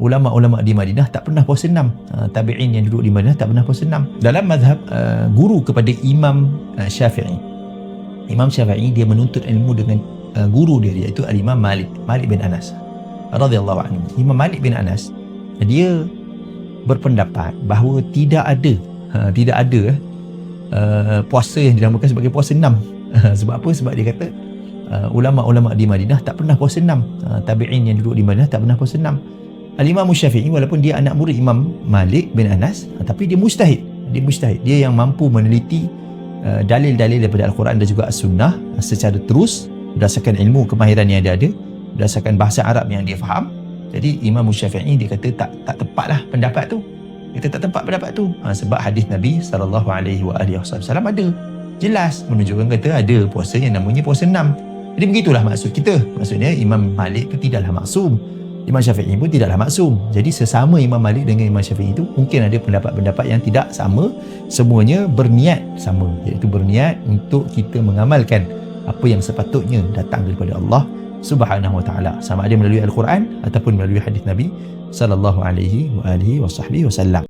ulama-ulama di Madinah tak pernah puasa enam. Uh, tabi'in yang duduk di Madinah tak pernah puasa enam. Dalam mazhab uh, guru kepada Imam uh, Syafi'i. Imam Syafi'i dia menuntut ilmu dengan uh, guru dia iaitu Al-Imam Malik, Malik bin Anas radhiyallahu anhu. Imam Malik bin Anas dia berpendapat bahawa tidak ada uh, tidak ada uh, puasa yang dinamakan sebagai puasa enam. sebab apa? Sebab dia kata uh, ulama-ulama di Madinah tak pernah puasa enam. Uh, tabi'in yang duduk di Madinah tak pernah puasa enam. Al-Imam Syafi'i walaupun dia anak murid Imam Malik bin Anas uh, tapi dia mustahid. Dia mustahid. Dia yang mampu meneliti uh, dalil-dalil daripada Al-Quran dan juga As-Sunnah uh, secara terus berdasarkan ilmu kemahiran yang dia ada, berdasarkan bahasa Arab yang dia faham. Jadi Imam Syafi'i dia kata tak tak tepatlah pendapat tu. Kita tak tepat pendapat tu. Ha, sebab hadis Nabi sallallahu alaihi wasallam ada jelas menunjukkan kata ada puasa yang namanya puasa enam. Jadi begitulah maksud kita. Maksudnya Imam Malik itu tidaklah maksum. Imam Syafi'i pun tidaklah maksum. Jadi sesama Imam Malik dengan Imam Syafi'i itu mungkin ada pendapat-pendapat yang tidak sama. Semuanya berniat sama. Iaitu berniat untuk kita mengamalkan apa yang sepatutnya datang daripada Allah Subhanahu wa taala sama ada melalui al-Quran ataupun melalui hadis Nabi sallallahu alaihi wasallam